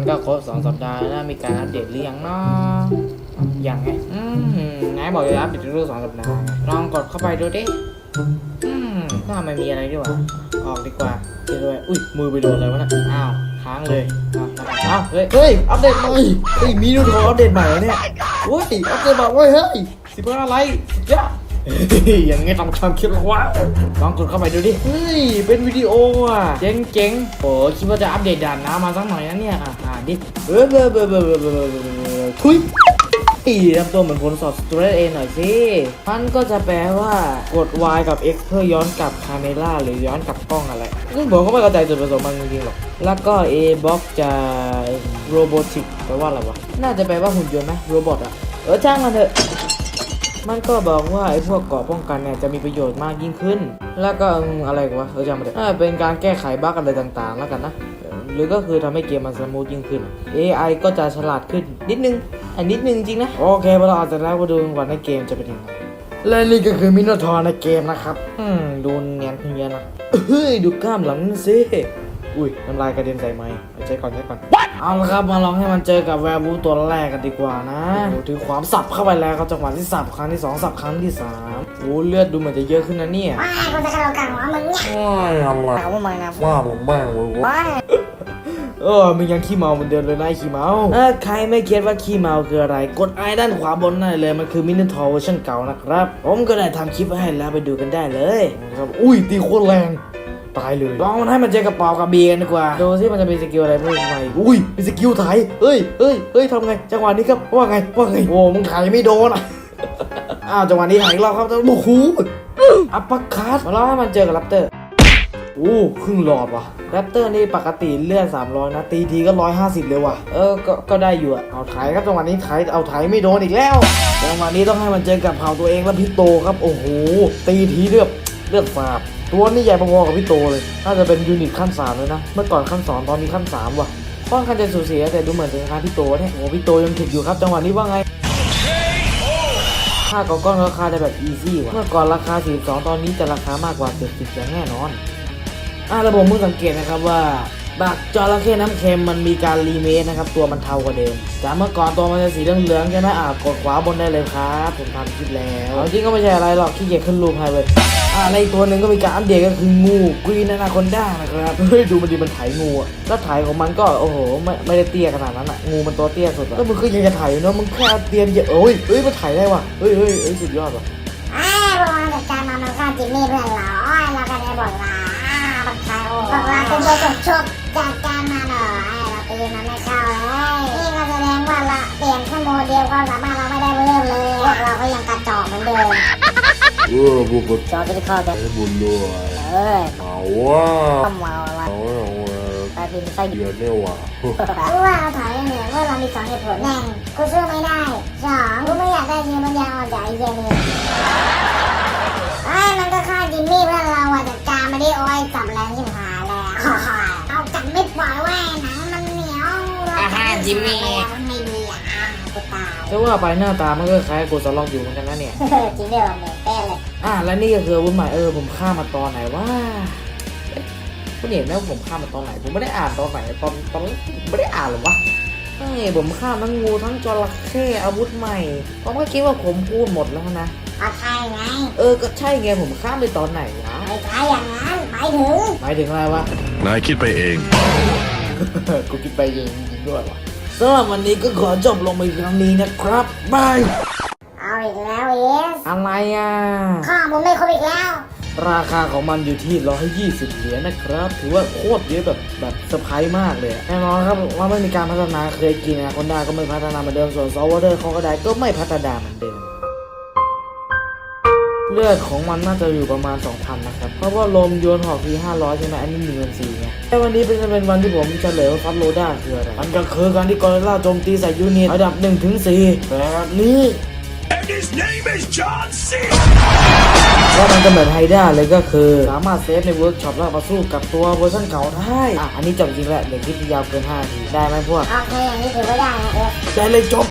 มันก็ครบสองสัปดาห์แล้วนะมีการอัปเดตหรือยังเนาะยังไงอืมนายบอกจะอัปเดตทุกสองสัปดาห์ลองกดเข้าไปดูดิอืมถ้าไม่มีอะไรดีกว่าออกดีกว่าเจอด้วยอุ้ยมือไปโดนอะไรวะน่ะอ้าวค้างเลยอ้าวเฮ้ยเฮ้ยอัปเดตใหม่เฮ้ยมีนูโทรอัปเดตใหม่แล้วเนี่ยเฮ้ยอัปเดตใหม่เว้ยเฮ้ยสิบห้าไลค์ยอด อย่างงี้ทำความคิดหรอวะลองกดเข้าไปดูดิ เฮ้ย เป็นวิดีโออะ เจ๋งเจ๋งโอ้คิดว่าจะอัปเดตด่านน้ำมาสักหน่อยนะเนี่ย อะอ่าดิเบอร์เบอร์เบอร์เบอร์เบอร์เบอร์เบอร์ทุยอีทำตัวเหมือนคนสอบสตูดเอหน่อยสิ มันก็จะแปลว่ากด Y กับ X เพื่อย้อนกลับคาเมล่าหรือย้อนกลับกล้องอะไรซึ่งผมก็ไม่เข้าใจจุดประสงค์มันจริงๆหรอก แล้วก็ A box จะโรบอติกแปลว่าอะไรวะ น่าจะแปลว่าหุ่นยนต์ไหมโรบอทอะเออช่างมันเถอะ มันก็บอกว่าไอ้พวกเกราะป้องกันเนี่ยจะมีประโยชน์มากยิ่งขึ้น แล้วก็อะไรกวะเออจำไม่ได้อ่าเป็นการแก้ไขบั๊กอะไรต่างๆ แล้วกันนะหรือก็คือทำให้เกมมันสมูทยิ่งขึ้น AI ก็จะฉลาดขึ้นนิดนึง อันนิดนึงจริงนะ โอเคพอเราอาจจะแล้วมาดูกันว่าในเกมจะเป็นยังไงและนี่ก็คือมิโนทอร์ในเกมนะครับ อืม ดูเนียนขึ้นเยอะนะเฮ้ย ดูกล้ามหลังนั่นสิ อุ้ยน้ำลายกระเด็นใส่ไม้เอาใจก่อนใจก่อน เอาละครับมาลองให้มันเจอกับแวร์บูตัวแรกกันดีกว่านะโอ้ถือความสับเข้าไปแล้วครับจังหวะที่สับครั้งที่สองสับครั้งที่สามโอ้เลือดดูเหมือนจะเยอะขึ้นนะเนี่ยว้ายกูจะกระโดดกัดหัวมึงเนี่ยว้ายอะไรเอาพวกมึงนะว่าผมบ้างเว้ยว้ายเออมึงยังขี้เมาเหมือนเดิมเลยนะไอ้ขี้เมาถ้าใครไม่เก็ตว่าขี้เมาคืออะไร กดไอด้านขวาบนนั่นเลยมันคือมินิทอร์เวอร์ชันเก่านะครับ ผมก็ได้ทำคลิปไว้ให้แล้วไปดูกันได้เลยครับอุ้ยตีโคตรแรง ตายเลยลองมันให้มันเจอกับปอบกับเบียร์กันดีกว่าดูซิมันจะมีสกิลอะไรเพิ่มไหมอุ้ยมีสกิลไถเฮ้ยเฮ้ยเฮ้ยทำไงจังหวะนี้ครับว่าไงว่าไงโอ้มึงไถไม่โดนอะอ้าวจังหวะนี้ไถอีกรอบครับโอ้โหอัปเปอร์คัตมาลองให้มันเจอกับแรปเตอร์โอ้ครึ่งหลอดว่ะแรปเตอร์นี่ปกติเลือด300 นะ ตีทีก็ 150 เลยว่ะ เออก็ก็ได้อยู่อะเอาไถครับจังหวะนี้ไถเอาไถไม่โดนอีกแล้วจังหวะนี้ต้องให้มันเจอกับเผ่าตัวเองแล้วพี่โตครับ โอ้โห ตีทีเลือดเลือดฝาบ ตัวนี่ใหญ่พอๆกับพี่โตเลย น่าจะเป็นยูนิตขั้น3เลยนะ เมื่อก่อนขั้น 2 ตอนนี้ขั้น 3 ว่ะค่อนข้างจะสูสีแต่ดูเหมือนจะชนะพี่โตเนี่ยโอ้พี่โตยังถึกอยู่ครับ จังหวะนี้ว่าไงค่าเกาก้อนราคาจะแบบอีซี่ว่ะ เมื่อก่อนราคา 42 ตอนนี้จะราคา มากกว่า 70อย่างแน่นอน อ่าระบบมือสังเกตนะครับว่า บักจระเข้น้ำเค็มมันมีการรีเมคนะครับ ตัวมันเทากว่าเดิมจากเมื่อก่อนตัวมันจะสีเหลืองๆใช่ไหมอ่ากดขวาบนได้เลยครับ ผมทำคลิปแล้วจริงก็ไม่ใช่อะไรหรอกขี้เกียจขึ้นรูปให้เลยอ่าในตัวหนึ่งก็มีการอัปเดตก็คืองูกรีนอนาคอนด้านะครับเฮ้ยดูมันดีมันไถงูอะแล้วไถของมันก็โอ้โหไม่ไม่ได้เตี้ยขนาดนั้นอะงูมันตัวเตี้ยสุดแล้วมึงคือยังจะไถอยู่เนอะมึงแค่เตรียมเหยียบเอ้ยเฮ้ยมันไถได้ว่ะเฮ้ยเฮ้ยเฮ้ยสุดยอดว่ะอ้าวพวกเราจัดการมามันฆ่าจิมมี่เพื่อนเราอ้อยเราก็ได้บอกลาอ้าบักชายโอ้พวกเราเป็นตัวจบ จัดการมาหน่อยเราตีมันไม่เข้าเลยนี่ก็แสดงว่าละเปลี่ยนแค่โมเดลความสามารถเราไม่ได้เพิ่มเลยพวกเราก็ยังกระจอกเหมือนเดิมเออบุกจอจะได้เข้าใจไอ้บุญด้วยเอ้ยเอาว่าต้องเมาละเอาเอาเอาตาพิมพ์ไส้เดือดเนี่ยว่ะรู้ว่าเราถอยเหนื่อยว่าเรามีสองเหตุผลหนึ่งกูสู้ไม่ได้สองกูไม่อยากได้เงินปัญญาอ่อนจากไอ้เหี้ยนี่ไอ้ยมันก็ฆ่าจิมมี่เพื่อนเราอะจัดการมาได้โอ้ยจับแรงชิบหายแล้ว อ่าฮะจิมมี่มันไม่ดีอะกูตายจะว่าไปหน้าตามันก็คล้ายโกสล็อกอยู่เหมือนกันนะเนี่ยจริงเดียวเหมือนเป๊ะเลยอะและนี่ก็คืออาวุธใหม่เออผมฆ่ามาตอนไหนว่าคุณเห็นไหมว่าผมฆ่ามาตอนไหน ผมไม่ได้อ่านตอนไหนตอนตอนผมไม่ได้อ่านหรอวะเฮ้ยผมฆ่าทั้งงูทั้งจระเข้อาวุธใหม่ผมก็คิดว่าผมพูดหมดแล้วนะเอาใช่ไงเออก็ใช่ไงผมฆ่าไปตอนไหนวะไม่ใช่อย่างนั้นหมายถึงหมายถึงอะไรวะ นายคิดไปเอง กูคิดไปเองจริงๆด้วยวะ สำหรับวันนี้ก็ขอจบลงไปเพียงเท่านี้นะครับบายเอาอีกแล้วเอสอะไรอะ ข้อมูลไม่ครบอีกแล้ว ราคาของมันอยู่ที่ 120 เหรียญนะครับ ถือว่าโคตรเยอะแบบแบบเซอร์ไพรส์มากเลยอะแน่นอนครับว่าไม่มีการพัฒนาเคยกินนะคนด้าก็ไม่พัฒนาเหมือนเดิมส่วนซอฟต์แวร์เขาก็ได้ก็ไม่พัฒนาเหมือนเดิม เลือดของมันน่าจะอยู่ประมาณ 2,000 นะครับ เพราะว่าลมโยนหอกที500 ใช่ไหมอันนี้1 4 0 0ไงแต่วันนี้เป็นจะเป็นวันที่ผมเฉลยว่าฟับโลด้าคืออะไรมันก็คือการที่กอริลลาโจมตีใส่ยูนิตระดับ1ถึง4แบบนี้ And his name is John C. ว่ามันจะเหมือนไฮด้าเลยก็คือ สามารถเซฟในเวิร์กช็อปแล้วมาสู้กับตัวเวอร์ชันเก่าได้ อะ อันนี้จบจริงแหละเดี๋ยวคลิปยาวเกิน5นาทีได้ไหมพวก โอเคอย่างนี้ถือว่าได้นะเอสได้เลยจบ